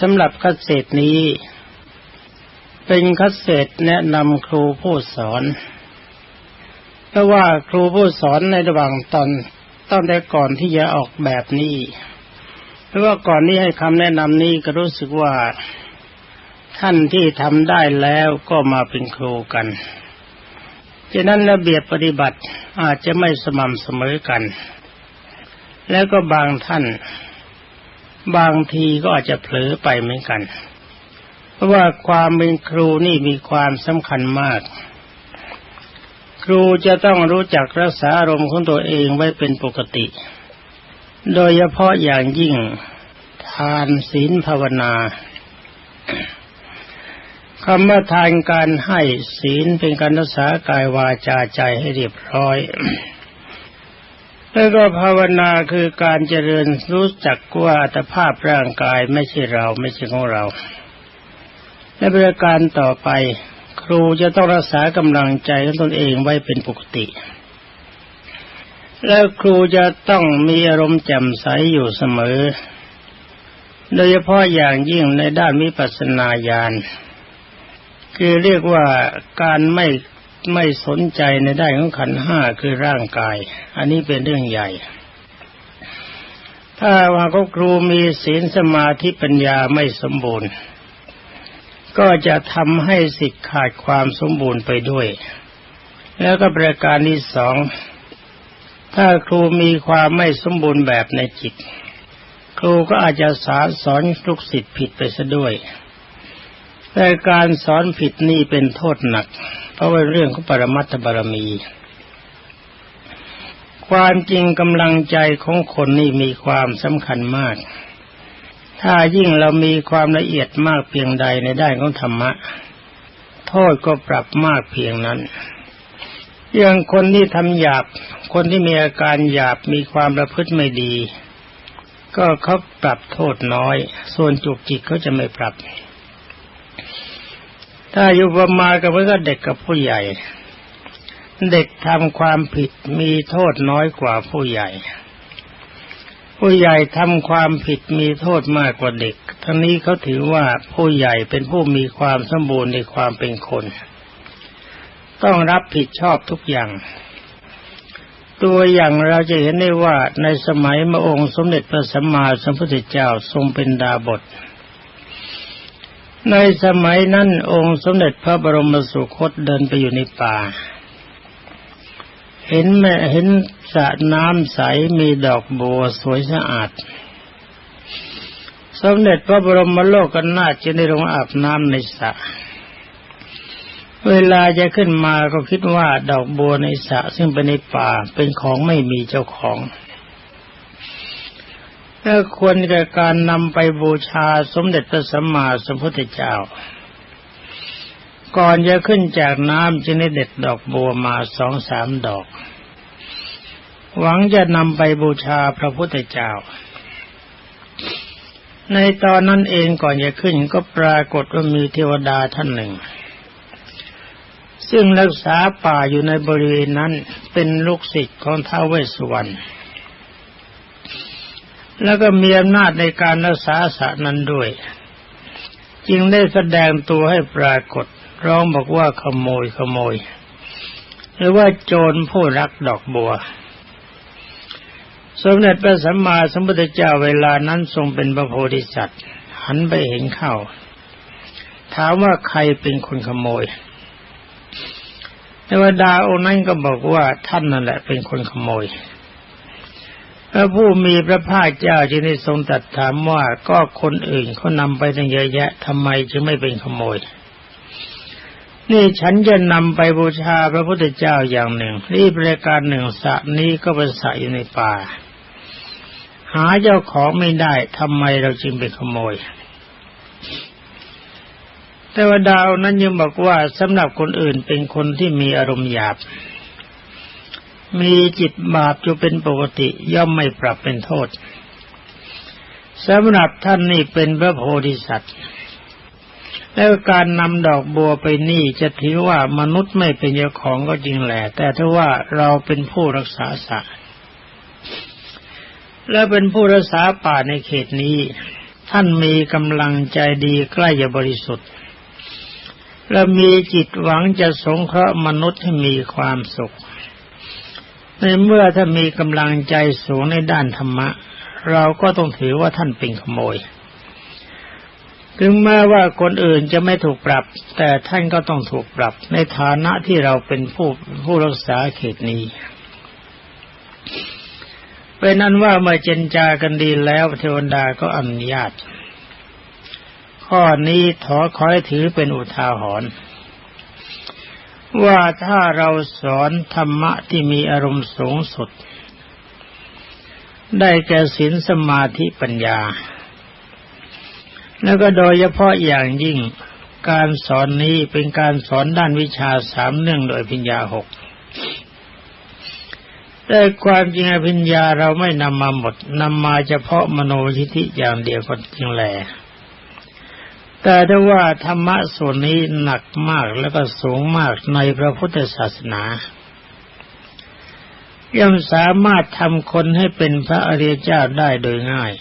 สำหรับคัดเศษนี้ เป็นคัดเศษแนะนำครูผู้สอนเพราะว่าครูผู้สอนในระหว่างตอนตอนแต่ก่อนที่จะออกแบบนี้ เพราะว่าก่อนนี้ให้คำแนะนำนี้ก็รู้สึกว่าท่านที่ทำได้แล้วก็มาเป็นครูกันฉะนั้นระเบียบปฏิบัติอาจจะไม่สม่ำเสมอกัน แล้วก็บางท่าน บางทีก็อาจจะเผลอไปเหมือนกัน เพราะว่าความเป็นครูนี่มีความสำคัญมาก ครูจะต้องรู้จักรักษาอารมณ์ของตัวเองไว้เป็นปกติ โดยเฉพาะอย่างยิ่งทานศีลภาวนาคำว่าทานการให้ศีลเป็นการรักษากายวาจาใจให้เรียบร้อย แล้วก็ภาวนาคือการเจริญรู้จักว่าอัตภาพร่างกายไม่ใช่เราไม่ใช่ของเรา และประการต่อไปครูจะต้องรักษากำลังใจของตนเองไว้เป็นปกติ แล้วครูจะต้องมีอารมณ์แจ่มใสอยู่เสมอ โดยเฉพาะอย่างยิ่งในด้านวิปัสสนาญาณคือเรียกว่าการไม่ ไม่สนใจในด้านของขันห้าคือร่างกาย อันนี้เป็นเรื่องใหญ่ ถ้าว่าก็ครูมีศีลสมาธิปัญญาไม่สมบูรณ์ ก็จะทำให้สิทธิ์ขาดความสมบูรณ์ไปด้วย แล้วก็ประการที่สอง ถ้าครูมีความไม่สมบูรณ์แบบในจิต ครูก็อาจจะสอนสอนลูกศิษย์ผิดไปซะด้วย แต่การสอนผิดนี่เป็นโทษหนัก เพราะว่าเรื่องของปรมัตถบารมี ความจริงกำลังใจของคนนี่มีความสำคัญมาก ถ้ายิ่งเรามีความละเอียดมากเพียงใดในด้านของธรรมะ โทษก็ปรับมากเพียงนั้นอย่างคนที่ทำหยาบ คนที่มีอาการหยาบมีความประพฤติไม่ดี ก็เขาปรับโทษน้อย ส่วนจุกจิกเขาจะไม่ปรับ ถ้าอยู่ประมากับเพื่อเด็กกับผู้ใหญ่ เด็กทำความผิดมีโทษน้อยกว่าผู้ใหญ่ ผู้ใหญ่ทำความผิดมีโทษมากกว่าเด็ก ทั้งนี้เขาถือว่าผู้ใหญ่เป็นผู้มีความสมบูรณ์ในความเป็นคน ต้องรับผิดชอบทุกอย่างตัวอย่างเราจะเห็นได้ว่าในสมัยมระองค์สมเด็จพระสัมมาสัมพุทธเจ้าทรงเป็นดาบท ในสมัยนั้นองค์สมเด็จพระบรมสุคตเดินไปอยู่ในป่า เห็นแม่เห็นสระน้ำใสมีดอกบัวสวยสะอาด สมเด็จพระบรมโลกนาจะได้ลงอาบน้ำในสระเวลาจะขึ้นมาก็คิดว่าดอกบัวในสระซึ่งเป็นในป่าเป็นของไม่มีเจ้าของ ถ้าควรแก่การนำไปบูชาสมเด็จพระสัมมาสัมพุทธเจ้า ก่อนจะขึ้นจากน้ำจึงได้เด็ดดอกบัวมาสองสามดอก หวังจะนำไปบูชาพระพุทธเจ้า ในตอนนั้นเองก่อนจะขึ้นก็ปรากฏว่ามีเทวดาท่านหนึ่ง ซึ่งรักษาป่าอยู่ในบริเวณนั้นเป็นลูกศิษย์ของท้าวเวสสุวรรณ แล้วก็มีอำนาจในการรักษาสะนั้นด้วย จึงได้แสดงตัวให้ปรากฏ ร้องบอกว่าขโมยขโมย หรือว่าโจรผู้รักดอกบัว สมเด็จพระสัมมาสัมพุทธเจ้าเวลานั้นทรงเป็นพระโพธิสัตว์ หันไปเห็นเข้า ถามว่าใครเป็นคนขโมยเทวดาองค์นั้นก็บอกว่าท่านนั่นแหละเป็นคนขโมย พระผู้มีพระภาคเจ้าจึงได้ทรงตรัสถามว่าก็คนอื่นเขานำไปตั้งเยอะแยะทำไมจึงไม่เป็นขโมย นี่ฉันจะนำไปบูชาพระพุทธเจ้าอย่างหนึ่งนี่บริการหนึ่งสระนี้ก็เป็นสระอยู่ในป่า หาเจ้าของไม่ได้ทำไมเราจึงเป็นขโมยแต่ว่าดาวนั้นยังบอกว่าสำหรับคนอื่นเป็นคนที่มีอารมณ์หยาบ มีจิตบาปอยู่เป็นปกติย่อมไม่ปรับเป็นโทษสำหรับท่านนี่เป็นพระโพธิสัตว์ แล้วการนำดอกบัวไปนี่จะถือว่ามนุษย์ไม่เป็นเจ้าของก็จริงแหละ แต่ถ้าว่าเราเป็นผู้รักษาสัตว์และเป็นผู้รักษาป่าในเขตนี้ ท่านมีกำลังใจดีใกล้จะบริสุทธิ์ และมีจิตหวังจะสงเคราะห์มนุษย์ให้มีความสุข ในเมื่อท่านมีกำลังใจสูงในด้านธรรมะ เราก็ต้องถือว่าท่านเป็นขโมย ถึงแม้ว่าคนอื่นจะไม่ถูกปรับ แต่ท่านก็ต้องถูกปรับ ในฐานะที่เราเป็นผู้ผู้รักษาเขตนี้เป็นนั้นว่าเมื่อเจนจากันดีแล้วเทวดาก็อนุญาต ข้อนี้ขอคอยถือเป็นอุทาหรณ์ ว่าถ้าเราสอนธรรมะที่มีอารมณ์สูงสุด ได้แก่ศีลสมาธิปัญญา แล้วก็โดยเฉพาะอย่างยิ่งการสอนนี้เป็นการสอนด้านวิชาสามเนื่องโดยปัญญาหกแต่ความจริงอภิญญาเราไม่นำมาหมดนำมาเฉพาะมโนชิธิอย่างเดียวก็จริงแหละ แต่ถ้าว่าธรรมะส่วนนี้หนักมากแล้วก็สูงมากในพระพุทธศาสนาย่อมสามารถทำคนให้เป็นพระอริยเจ้าได้โดยง่าย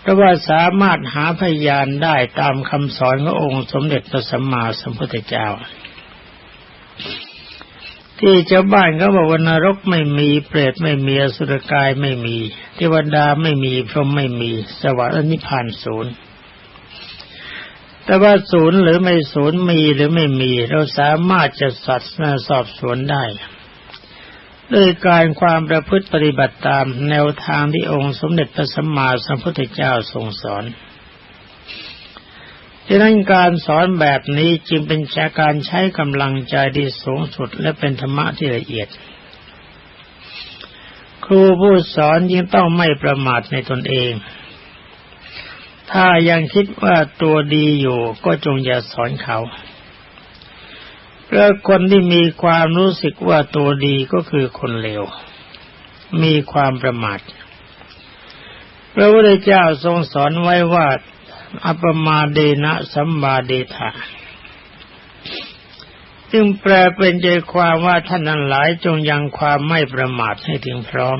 เพราะว่าสามารถหาพยานได้ตามคำสอนขององค์สมเด็จพระสัมมาสัมพุทธเจ้า ที่ชาบ้านเขาบอกว่านรกไม่มีเปรตไม่มีอสุรกายไม่มีเทวดาไม่มีพรหมไม่มี สวรรค์นิพพานศูนย์ แต่ว่าศูนย์หรือไม่ศูนย์มีหรือไม่มี เราสามารถจะสัตว์สอบสวนได้ด้วยการความประพฤติปฏิบัติตามแนวทางที่องค์สมเด็จพระสัมมาสัมพุทธเจ้าทรงสอนดังนั้นการสอนแบบนี้จึงเป็นการใช้กำลังใจที่สูงสุดและเป็นธรรมะที่ละเอียด ครูผู้สอนยิ่งต้องไม่ประมาทในตนเอง ถ้ายังคิดว่าตัวดีอยู่ก็จงอย่าสอนเขาเพราะคนที่มีความรู้สึกว่าตัวดีก็คือคนเลว มีความประมาทพระพุทธเจ้าทรงสอนไว้ว่า อัปมาเดนะสัมมาเดธาจึงแปลเป็นใจความว่าท่านนั้นหลายจงยังความไม่ประมาทให้ถึงพร้อม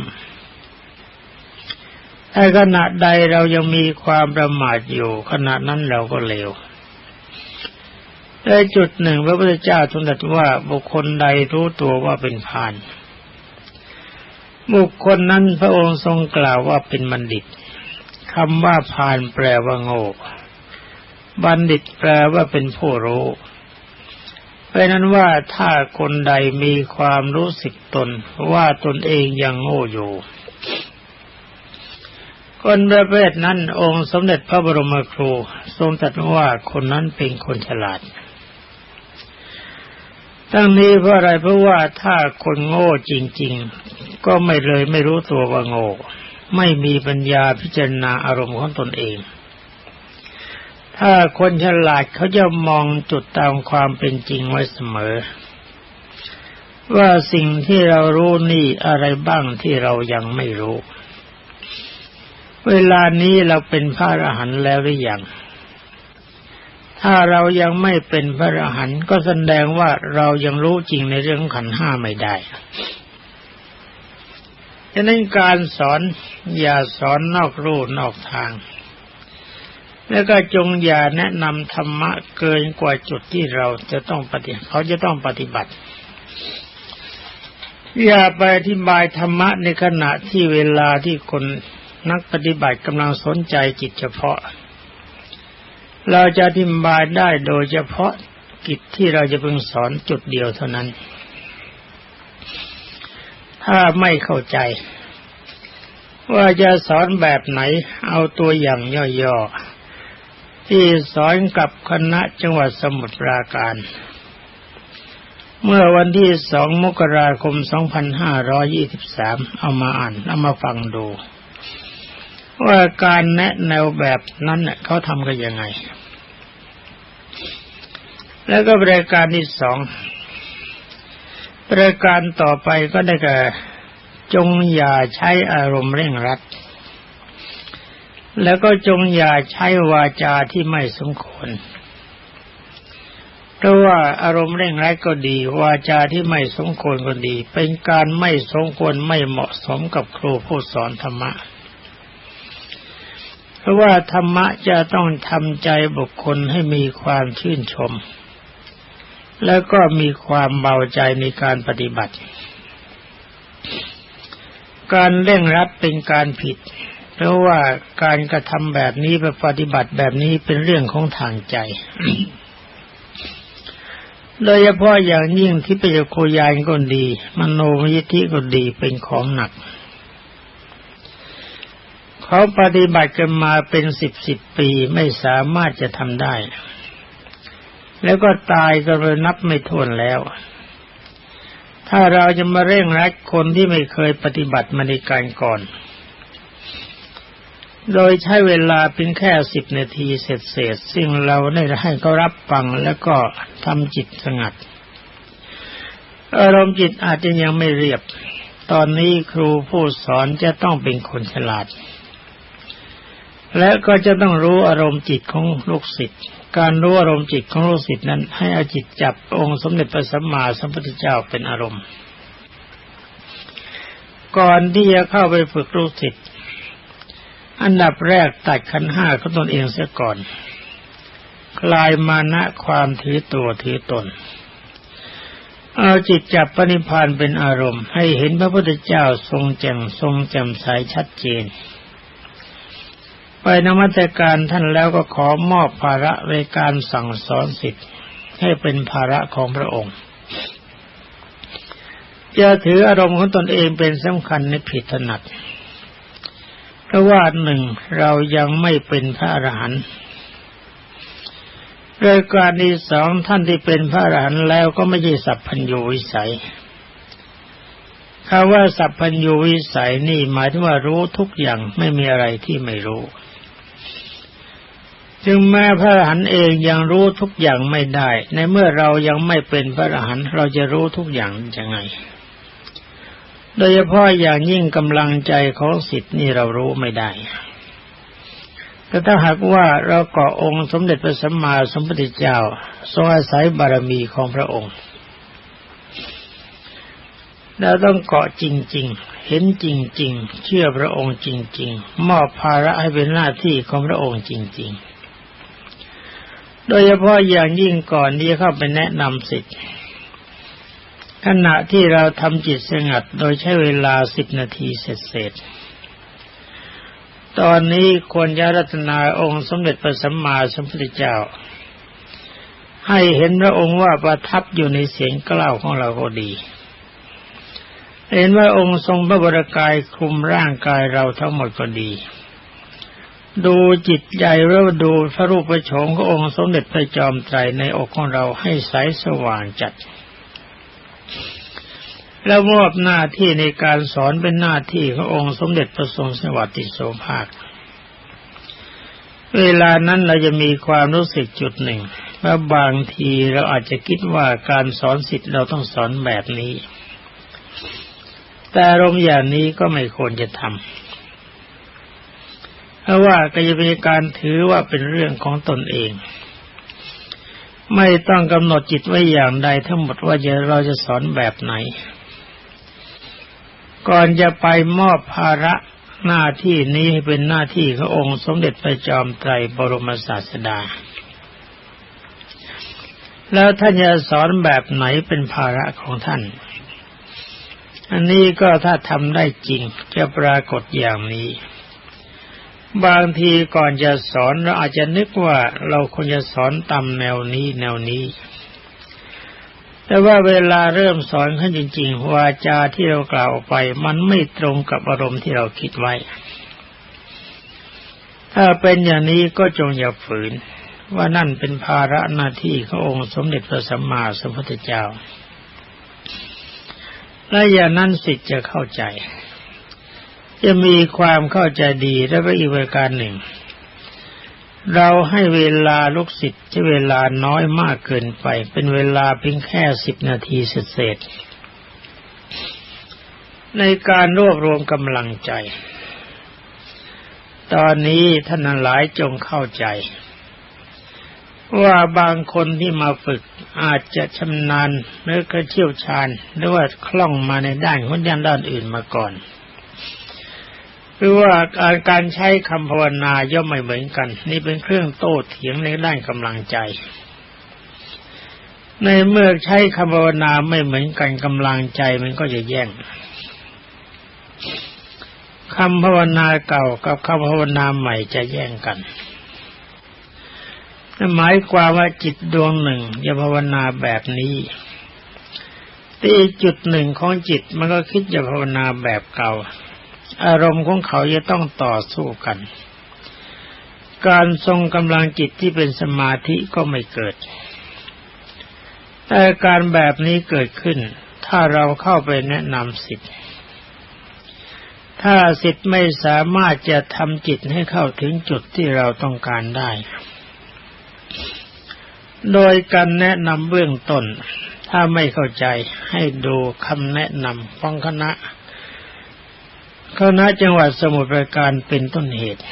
แต่ขณะใดเรายังมีความประมาทอยู่ขณะนั้นเราก็เลวในจุดหนึ่งพระพุทธเจ้าทรงตรัสว่าบุคคลใดรู้ตัวว่าเป็นพาน บุคคลนั้นพระองค์ทรงกล่าวว่าเป็นบัณฑิตคำว่าพานแปลว่าโง่บัณฑิตแปลว่าเป็นผู้รู้เพราะนั้นว่าถ้าคนใดมีความรู้สึกตนว่าตนเองยังโง่อยู่ คนประเภทนั้นองค์สมเด็จพระบรมครู ทรงตรัสว่าคนนั้นเป็นคนฉลาด ตั้งนี้เพราะอะไรเพราะว่าถ้าคนโง่จริง ๆ ก็ไม่เลยไม่รู้ตัวว่าโง่ ไม่มีปัญญาพิจารณาอารมณ์ของตนเอง ถ้าคนฉลาดเขาจะมองจุดตามความเป็นจริงไว้เสมอ ว่าสิ่งที่เรารู้นี่อะไรบ้างที่เรายังไม่รู้ เวลานี้เราเป็นพระอรหันต์แล้วหรือยัง ถ้าเรายังไม่เป็นพระอรหันต์ก็แสดงว่าเรายังรู้จริงในเรื่องขันห้าไม่ได้ฉะนั้นการสอนอย่าสอนนอกรูนอกทาง แล้วก็จงอย่าแนะนำธรรมะเกินกว่าจุดที่เราจะต้องปฏิเขาจะต้องปฏิบัติ อย่าไปอธิบายธรรมะในขณะที่เวลาที่คน นักปฏิบัติกำลังสนใจจิตเฉพาะ เราจะอธิบายได้โดยเฉพาะกิจที่เราจะเพิ่งสอนจุดเดียวเท่านั้น ถ้าไม่เข้าใจ ว่าจะสอนแบบไหนเอาตัวอย่างย่อๆ ที่สอนกับคณะจังหวัดสมุทรปราการ เมื่อวันที่สองมกราคม 2523 เอามาอ่าน เอามาฟังดู ว่าการแนะแนวแบบนั้นเขาทำกันยังไง แล้วก็บริการที่สองประการต่อไปก็ได้แก่จงอย่าใช้อารมณ์เร่งรัด แล้วก็จงอย่าใช้วาจาที่ไม่สมควร เพราะว่าอารมณ์เร่งรัดก็ดี วาจาที่ไม่สมควรก็ดี เป็นการไม่สมควรไม่เหมาะสมกับครูผู้สอนธรรมะ เพราะว่าธรรมะจะต้องทำใจบุคคลให้มีความชื่นชม แล้วก็มีความเบาใจในการปฏิบัติ การเร่งรัดเป็นการผิด เพราะว่าการกระทำแบบนี้ไปปฏิบัติแบบนี้เป็นเรื่องของทางใจโดยเฉพาะอย่างยิ่งที่ปโยโคยานก็ดี มโนมยิทธิก็ดีเป็นของหนัก เขาปฏิบัติกันมาเป็นสิบสิบปีไม่สามารถจะทำได้ แล้วก็ตายก็เลยนับไม่ถ้วนแล้ว ถ้าเราจะมาเร่งรัดคนที่ไม่เคยปฏิบัติมาในการก่อน โดยใช้เวลาเพียงแค่สิบนาทีเสร็จเสร็จซึ่งเราได้ให้เขารับฟังแล้วก็ทำจิตสงัด อารมณ์จิตอาจจะยังไม่เรียบตอนนี้ครูผู้สอนจะต้องเป็นคนฉลาด และก็จะต้องรู้อารมณ์จิตของลูกศิษย์การรู้อารมณ์จิตของลูกศิษย์นั้น ให้อาจิตจับองค์สมเด็จพระสัมมาสัมพุทธเจ้าเป็นอารมณ์ ก่อนที่จะเข้าไปฝึกลูกศิษย์อันดับแรกตัดขันห้าของตนเองเสียก่อน คลายมานะความถือตัวถือตน เอาจิตจับปณิพานเป็นอารมณ์ ให้เห็นพระพุทธเจ้าทรงแจ่มทรงแจ่มใสชัดเจน ไปนมัตการท่านแล้วก็ขอมอบภาระในการสั่งสอนสิทธิ์ให้เป็นภาระของพระองค์จะถืออารมณ์ของตนเองเป็นสำคัญในผิดถนัด เพราะว่าหนึ่งเรายังไม่เป็นพระอรหันต์รายการที่สองท่านที่เป็นพระอรหันต์แล้วก็ไม่ใช่สัพพัญญูวิสัยคำว่าสัพพัญญูวิสัยนี่หมายถึงว่ารู้ทุกอย่างไม่มีอะไรที่ไม่รู้ จึงแม้พระอรหันต์เองยังรู้ทุกอย่างไม่ได้ ในเมื่อเรายังไม่เป็นพระอรหันต์เราจะรู้ทุกอย่างยังไง โดยเฉพาะอย่างยิ่งกำลังใจของสิทธิ์นี่เรารู้ไม่ได้ แต่ถ้าหากว่าเราเกาะองค์สมเด็จพระสัมมาสัมพุทธเจ้าทรงอาศัยบารมีของพระองค์เราต้องเกาะจริง ๆ เห็นจริง ๆ เชื่อพระองค์จริง ๆ มอบภาระให้เป็นหน้าที่ของพระองค์จริง ๆ โดยเฉพาะอย่างยิ่งก่อนที่เข้าไปแนะนำสิทธิ์ขณะที่เราทำจิตสงัดโดยใช้เวลาสิบนาทีเสร็จตอนนี้ควรจะรัตนาองค์สมเด็จพระสัมมาสัมพุทธเจ้า ให้เห็นพระองค์ว่าประทับอยู่ในเสียงกล้าวของเราก็ดี เห็นว่าองค์ทรงพระบรกายคลุมร่างกายเราทั้งหมดก็ดี ดูจิตใจหรือดูพระรูปพระโฉมขององค์สมเด็จพระจอมไตรในอกของเราให้ใสสว่างจัด แล้วมอบหน้าที่ในการสอนเป็นหน้าที่ขององค์สมเด็จพระทรงสวัสดิโสภาค เวลานั้นเราจะมีความรู้สึกจุดหนึ่งว่าบางทีเราอาจจะคิดว่าการสอนสิทธิ์เราต้องสอนแบบนี้ แต่อารมณ์อย่างนี้ก็ไม่ควรจะทำ เพราะว่าก็จะเป็นการถือว่าเป็นเรื่องของตนเอง ไม่ต้องกำหนดจิตไว้อย่างใดทั้งหมดว่าจะเราจะสอนแบบไหน ก่อนจะไปมอบภาระหน้าที่นี้ให้เป็นหน้าที่ขององค์สมเด็จพระจอมไตรบรมศาสดา แล้วท่านจะสอนแบบไหนเป็นภาระของท่าน อันนี้ก็ถ้าทำได้จริงจะปรากฏอย่างนี้ บางทีก่อนจะสอนเราอาจจะนึกว่าเราควรจะสอนตามแนวนี้แนวนี้ แต่ว่าเวลาเริ่มสอนขึ้นจริง ๆ วาจาที่เรากล่าวไป มันไม่ตรงกับอารมณ์ที่เราคิดไว้ ถ้าเป็นอย่างนี้ก็จงอย่าฝืน ว่านั่นเป็นภาระหน้าที่ขององค์สมเด็จพระสัมมาสัมพุทธเจ้าและอย่างนั้นสิทธิ์จะเข้าใจ จะมีความเข้าใจดีและก็อีกประการหนึ่ง เราให้เวลาลูกศิษย์ใช้เวลาน้อยมากเกินไป เป็นเวลาเพียงแค่สิบนาทีเศษในการรวบรวมกำลังใจ ตอนนี้ท่านหลายจงเข้าใจ ว่าบางคนที่มาฝึกอาจจะชำนาญหรือก็เชี่ยวชาญ หรือว่าคล่องมาในด้านของด้านด้านอื่นมาก่อน คือว่าการการใช้คำภาวนาย่อมไม่เหมือนกัน นี่เป็นเครื่องโต้เถียงในด้านกำลังใจ ในเมื่อใช้คำภาวนาไม่เหมือนกันกำลังใจมันก็จะแย่งคำภาวนาเก่ากับคำภาวนาใหม่จะแย่งกันหมายความว่าจิตดวงหนึ่งจะภาวนาแบบนี้แต่อีจุดหนึ่งของจิตมันก็คิดจะภาวนาแบบเก่า อารมณ์ของเขาจะต้องต่อสู้กัน การทรงกำลังจิตที่เป็นสมาธิก็ไม่เกิด แต่การแบบนี้เกิดขึ้น ถ้าเราเข้าไปแนะนำสิทธิ์ ถ้าสิทธิ์ไม่สามารถจะทำจิตให้เข้าถึงจุดที่เราต้องการได้ โดยการแนะนำเบื้องต้น ถ้าไม่เข้าใจให้ดูคำแนะนำของคณะ คณะจังหวัดสมุทรปราการเป็นต้นเหตุ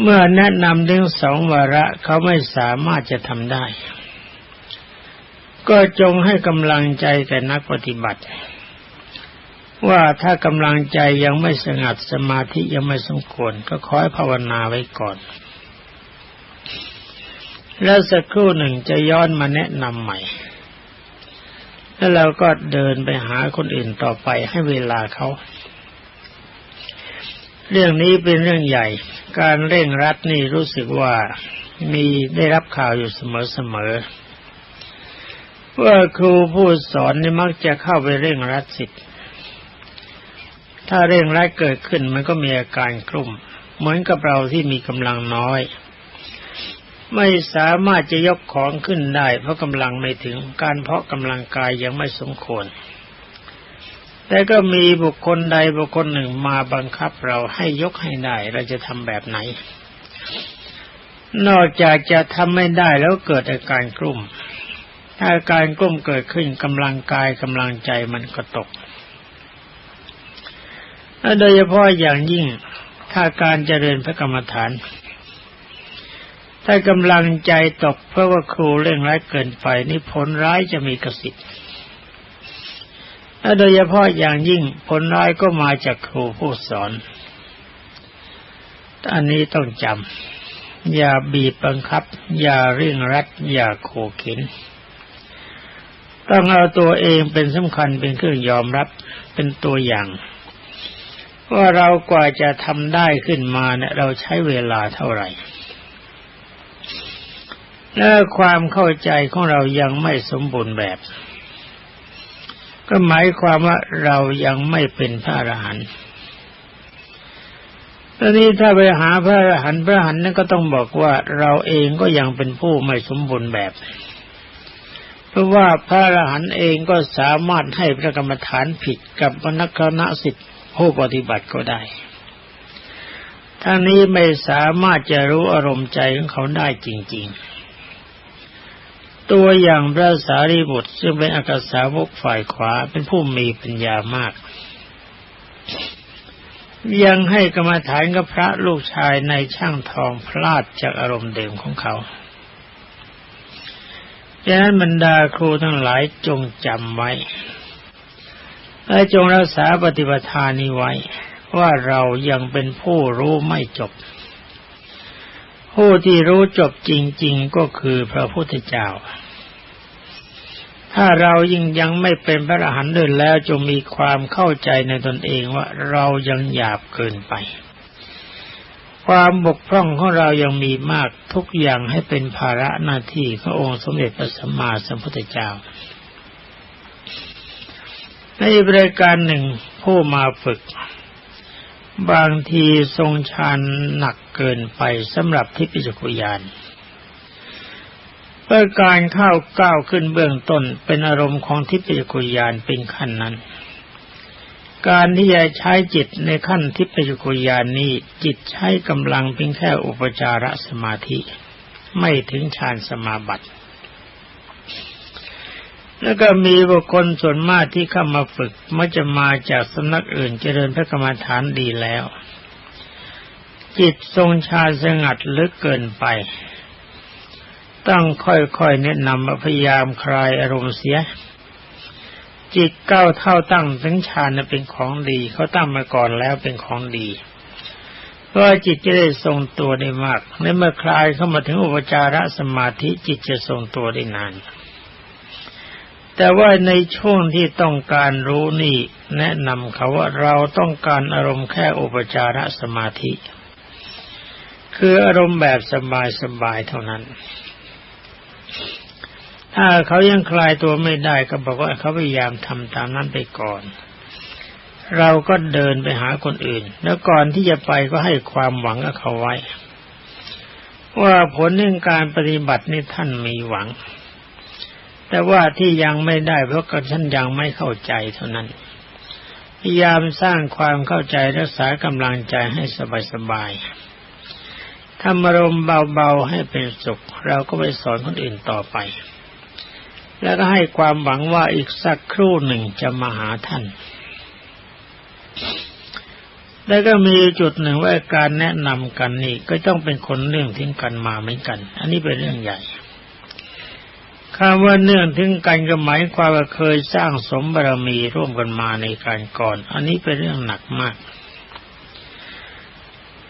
เมื่อแนะนำถึงสองวาระเขาไม่สามารถจะทำได้ ก็จงให้กำลังใจแก่นักปฏิบัติ ว่าถ้ากำลังใจยังไม่สงัดสมาธิยังไม่สมควร ก็ขอให้ภาวนาไว้ก่อน แล้วสักครู่หนึ่งจะย้อนมาแนะนำใหม่ แล้วเราก็เดินไปหาคนอื่นต่อไปให้เวลาเขา เรื่องนี้เป็นเรื่องใหญ่ การเร่งรัดนี่รู้สึกว่ามีได้รับข่าวอยู่เสมอๆว่าครูผู้สอนนี่มักจะเข้าไปเร่งรัดสิทธิ์ถ้าเร่งร้ายเกิดขึ้นมันก็มีอาการกลุ่ม เหมือนกับเราที่มีกำลังน้อย ไม่สามารถจะยกของขึ้นได้ เพราะกำลังไม่ถึงการเพาะกำลังกายยังไม่สมควร แต่ก็มีบุคคลใดบุคคลหนึ่งมาบังคับเราให้ยกให้ได้เราจะทำแบบไหน นอกจากจะทำไม่ได้แล้วเกิดอาการกลุ่ม ถ้าอาการกลุ่มเกิดขึ้นกำลังกายกำลังใจมันก็ตกโดยเฉพาะอย่างยิ่งถ้าการเจริญพระกรรมฐาน ถ้ากำลังใจตกเพราะว่าครูเร่งร้ายเกินไปนี่ผลร้ายจะมีกระสิทธิ์โดยเฉพาะอย่างยิ่งผลร้ายก็มาจากครูผู้สอน อันนี้ต้องจำ อย่าบีบบังคับ อย่าเร่งรัด อย่าโขเข็น ต้องเอาตัวเองเป็นสำคัญเป็นเครื่องยอมรับ เป็นตัวอย่างว่าเรากว่าจะทำได้ขึ้นมาเนี่ยเราใช้เวลาเท่าไหร่ และความเข้าใจของเรายังไม่สมบูรณ์แบบ ก็หมายความว่าเรายังไม่เป็นพระอรหันต์ตอนนี้ถ้าไปหาพระอรหันต์พระอรหันต์นั่นก็ต้องบอกว่าเราเองก็ยังเป็นผู้ไม่สมบูรณ์แบบ เพราะว่าพระอรหันต์เองก็สามารถให้พระกรรมฐานผิดกับมณคณะสิทธิผู้ปฏิบัติก็ได้ทั้งนี้ไม่สามารถจะรู้อารมณ์ใจของเขาได้จริง ๆ ตัวอย่างพระสารีบุตรซึ่งเป็นอากาสาวกฝ่ายขวาเป็นผู้มีปัญญามาก ยังให้กรรมฐานกับพระลูกชายในช่างทองพลาดจากอารมณ์เดิมของเขาดังนั้นบรรดาครูทั้งหลายจงจำไว้และจงรักษาปฏิปทานี้ไว้ ว่าเรายังเป็นผู้รู้ไม่จบ ผู้ที่รู้จบจริง ๆ ก็คือพระพุทธเจ้า ถ้าเรายิ่งยังไม่เป็นพระอรหันต์เลยแล้วจงมีความเข้าใจในตนเองว่าเรายังหยาบเกินไป ความบกพร่องของเรายังมีมากทุกอย่างให้เป็นภาระหน้าที่ขององค์สมเด็จพระสัมมาสัมพุทธเจ้า ในบริการหนึ่งผู้มาฝึก บางทีทรงชานหนักเกินไปสำหรับทิพยจักุยานเพื่อการเข้าก้าวขึ้นเบื้องต้นเป็นอารมณ์ของทิพยจักุยานเป็นขั้นนั้น การที่จะใช้จิตในขั้นทิพยจักุยานนี้จิตใช้กำลังเพียงแค่อุปจารสมาธิ ไม่ถึงฌานสมาบัติ แล้วก็มีบุคคลส่วนมากที่เข้ามาฝึกมักจะมาจากสำนักอื่นเจริญพระกรรมฐานดีแล้ว จิตทรงชาสงัดลึกเกินไป ต้องค่อยๆแนะนำพยายามคลายอารมณ์เสีย จิตเก้าเท่าตั้งถึงฌานเป็นของดีเขาตั้งมาก่อนแล้วเป็นของดีเพราะจิตจะได้ทรงตัวได้มากในเมื่อคลายเข้ามาถึงอุปจารสมาธิจิตจะทรงตัวได้นาน แต่ว่าในช่วงที่ต้องการรู้นี่ แนะนำเขาว่าเราต้องการอารมณ์แค่อุปจารสมาธิ คืออารมณ์แบบสบายๆเท่านั้น ถ้าเขายังคลายตัวไม่ได้ก็บอกว่าเขาพยายามทำตามนั้นไปก่อน เราก็เดินไปหาคนอื่น แล้วก่อนที่จะไปก็ให้ความหวังกับเขาไว้ ว่าผลเรื่องการปฏิบัตินี่ท่านมีหวัง แต่ว่าที่ยังไม่ได้เพราะกท่านยังไม่เข้าใจเท่านั้น พยายามสร้างความเข้าใจรักษากำลังใจให้สบายๆทำอารมณ์เบาๆให้เป็นสุข เราก็ไปสอนคนอื่นต่อไป แล้วก็ให้ความหวังว่าอีกสักครู่หนึ่งจะมาหาท่าน แล้วก็มีจุดหนึ่งว่าการแนะนำกันนี่ก็ต้องเป็นคนเนื่องถึงกันมาเหมือนกัน อันนี้เป็นเรื่องใหญ่ คำว่าเนื่องถึงกันก็หมายความว่าเคยสร้างสมบารมีร่วมกันมาในการก่อน อันนี้เป็นเรื่องหนักมาก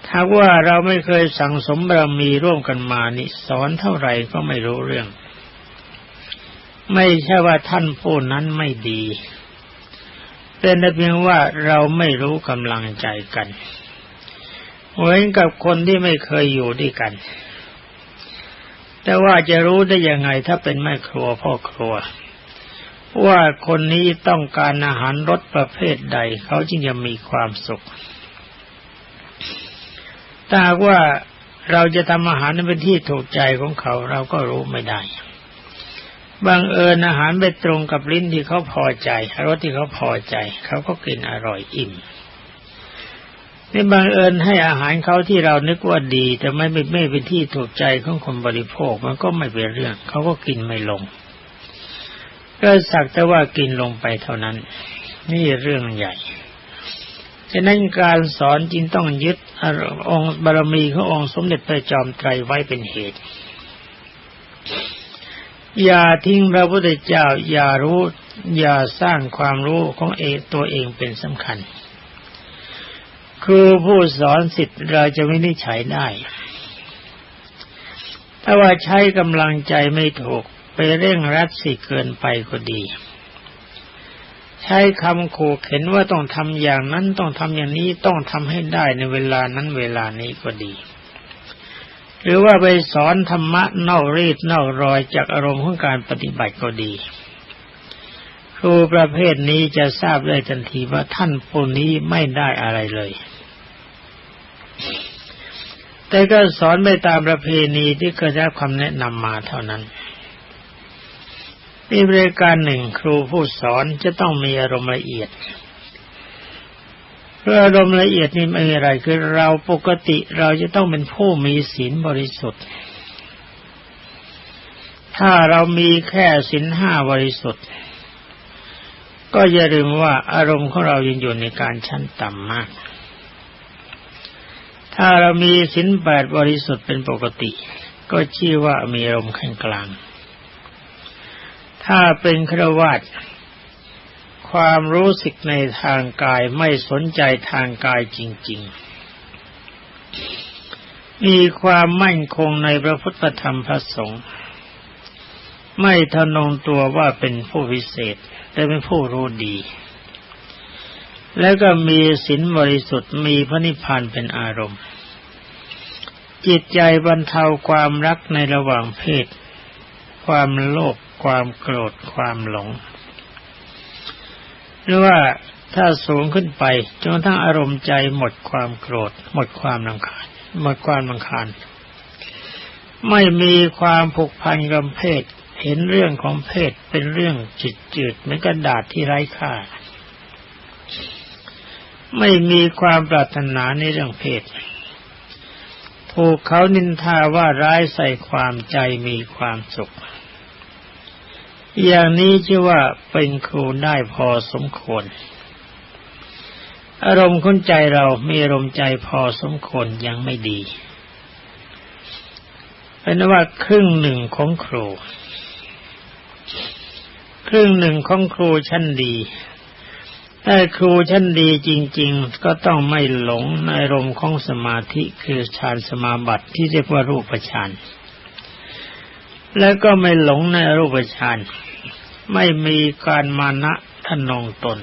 ถ้าว่าเราไม่เคยสั่งสมบารมีร่วมกันมานี่สอนเท่าไหร่ก็ไม่รู้เรื่อง ไม่ใช่ว่าท่านผู้นั้นไม่ดี เป็นแต่เพียงว่าเราไม่รู้กำลังใจกัน เหมือนกับคนที่ไม่เคยอยู่ด้วยกัน แต่ว่าจะรู้ได้ยังไงถ้าเป็นแม่ครัวพ่อครัว ว่าคนนี้ต้องการอาหารรสประเภทใด เขาจึงจะมีความสุขถ้าว่าเราจะทำอาหารนั้นเป็นที่ถูกใจของเขาเราก็รู้ไม่ได้บางเอิญอาหารไปตรงกับลิ้นที่เขาพอใจรสที่เขาพอใจ เขาก็กินอร่อยอิ่ม นี่บางเอิญให้อาหารเขาที่เรานึกว่าดี แต่ไม่ไม่เป็นที่ถูกใจของคนบริโภคมันก็ไม่เป็นเรื่อง เขาก็กินไม่ลงก็สักแต่ว่ากินลงไปเท่านั้น นี่เรื่องใหญ่ฉะนั้นการสอนจึงต้องยึดองค์บารมีขององค์สมเด็จพระจอมไตรไว้เป็นเหตุ อย่าทิ้งพระพุทธเจ้า อย่ารู้ อย่าสร้างความรู้ของเอตัวเองเป็นสำคัญ คือผู้สอนสิทธิ์เราจะไม่ได้ใช้ได้ถ้าว่าใช้กำลังใจไม่ถูกไปเร่งรัดสิเกินไปก็ดี ใช้คำขู่เข็นว่าต้องทำอย่างนั้นต้องทำอย่างนี้ต้องทำให้ได้ในเวลานั้นเวลานี้ก็ดี หรือว่าไปสอนธรรมะเน่ารีดเน่ารอยจากอารมณ์ของการปฏิบัติก็ดี ครูประเภทนี้จะทราบได้ทันทีว่าท่านผู้นี้ไม่ได้อะไรเลย แต่ก็สอนไปตามประเพณีที่เคยได้คำแนะนำมาเท่านั้นมีบริการหนึ่งครูผู้สอนจะต้องมีอารมณ์ละเอียดเพื่ออารมณ์ละเอียดนี่ไม่อะไรคือเราปกติเราจะต้องเป็นผู้มีศีลบริสุทธิ์ ถ้าเรามีแค่ศีลห้าบริสุทธิ์ ก็อย่าลืมว่าอารมณ์ของเรายังอยู่ในการชั้นต่ำมาก ถ้าเรามีศีลแปดบริสุทธิ์เป็นปกติ ก็ชื่อว่ามีอารมณ์ขั้นกลาง ถ้าเป็นครวาตความรู้สึกในทางกายไม่สนใจทางกายจริง ๆ มีความมั่นคงในพระพุทธธรรมพระสงฆ์ไม่ทนงตัวว่าเป็นผู้วิเศษ แต่เป็นผู้รู้ดี แล้วก็มีศีลบริสุทธิ์มีพระนิพพานเป็นอารมณ์ จิตใจบรรเทาความรักในระหว่างเพศ ความโลภความโกรธความหลง หรือว่าถ้าสูงขึ้นไปจนทั้งอารมณ์ใจหมดความโกรธ หมดความลำคาญหมดความลำคาญไม่มีความผูกพันกับเพศ เห็นเรื่องของเพศเป็นเรื่องจิตจืดเหมือนกระดาษที่ไร้ค่า ไม่มีความปรารถนาในเรื่องเพศถูกเขานินทาว่าร้ายใส่ความใจมีความสุข อย่างนี้ชื่อว่าเป็นครูได้พอสมควร อารมณ์คนใจเรามีอารมณ์ใจพอสมควรยังไม่ดีเป็นว่าครึ่งหนึ่งของครู ครึ่งหนึ่งของครูชั้นดีถ้าครูชั้นดีจริง ๆ ก็ต้องไม่หลงในอารมณ์ของสมาธิคือฌานสมาบัติที่เรียกว่ารูปฌานแล้วก็ไม่หลงในรูปฌานไม่มีการมานะทนงตน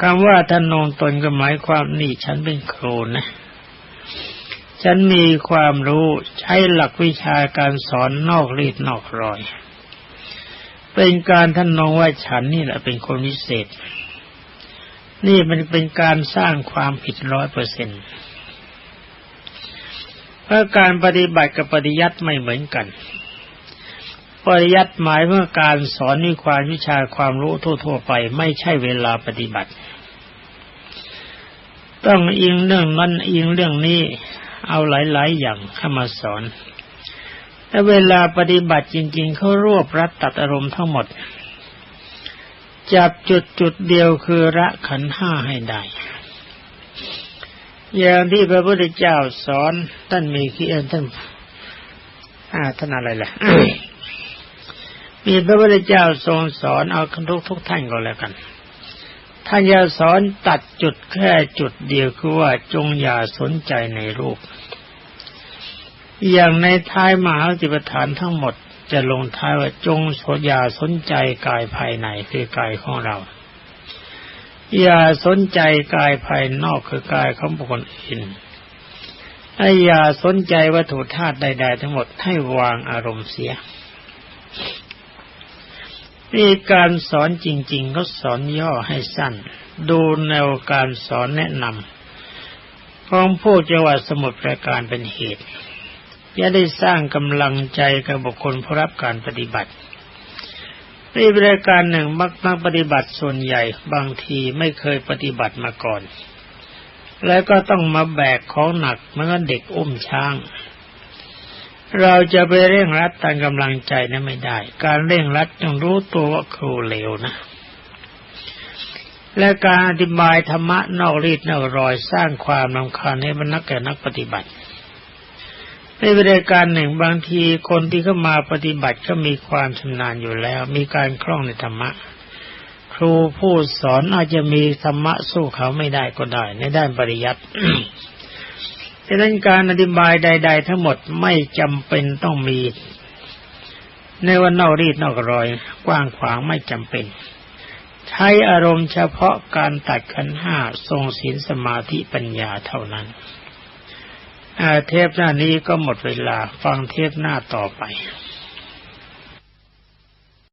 คำว่าทนงตนก็หมายความนี่ฉันเป็นครูนะ ฉันมีความรู้ใช้หลักวิชาการสอนนอกรีดนอกรอย เป็นการท่านนองว่าฉันนี่แหละเป็นคนวิเศษ นี่มันเป็นการสร้างความผิดร้อยเปอร์เซ็นต์เพราะการปฏิบัติกับปฏิยัติไม่เหมือนกันปฏิยัติหมายเมื่อการสอนมีความวิชาความรู้ทั่ว ๆ ไป ไม่ใช่เวลาปฏิบัติ ต้องอิงเรื่องนั้นอิงเรื่องนี้เอาหลาย ๆ อย่างเข้ามาสอน แต่เวลาปฏิบัติจริงๆเขารวบรัดตัดอารมณ์ทั้งหมด จับจุดจุดเดียวคือระขันห้าให้ได้อย่างที่พระพุทธเจ้าสอนท่านมีขี้เอ็นท่านอาท่านอะไรล่ะมีพระพุทธเจ้าทรงสอนเอาทุกทุกท่านก็แล้วกัน ท่านจะสอนตัดจุดแค่จุดเดียวคือว่าจงอย่าสนใจในรูป อย่างในท้ายมหาจิปฐานทั้งหมดจะลงท้ายว่าจงสอย่าสนใจกายภายในคือกายของเรา อย่าสนใจกายภายนอกคือกายของบุคคลอื่นให้อย่าสนใจวัตถุธาตุใด ๆ ทั้งหมดให้วางอารมณ์เสียนี่การสอนจริงๆเขาสอนย่อให้สั้น ดูแนวการสอนแนะนำของผู้จังหวัดสมุทรปราการเป็นเหตุ จะได้สร้างกำลังใจกับบุคคลผู้รับการปฏิบัติในบริการหนึ่งมักนักปฏิบัติส่วนใหญ่บางทีไม่เคยปฏิบัติมาก่อน แล้วก็ต้องมาแบกของหนักเมื่อเด็กอุ้มช้าง เราจะไปเร่งรัดตามกำลังใจนั้นไม่ได้ การเร่งรัดต้องรู้ตัวว่าครูเลวนะ และการอธิบายธรรมะนอกรีดนอกรอยสร้างความรำคาญให้บรรนักแก่นักปฏิบัติ ในบริการหนึ่งบางทีคนที่เข้ามาปฏิบัติก็มีความชำนาญอยู่แล้ว มีการคล่องในธรรมะ ครูผู้สอนอาจจะมีธรรมะสู้เขาไม่ได้ก็ได้ ในด้านปริยัติดังนั้นการอธิบายใด ๆ ทั้งหมดไม่จำเป็นต้องมี ในวันนอกรีดนอกรอย กว้างขวางไม่จำเป็น ใช้อารมณ์เฉพาะการตัดขันห้าทรงศีลสมาธิปัญญาเท่านั้น เทปหน้านี้ก็หมดเวลาฟังเทปหน้าต่อไป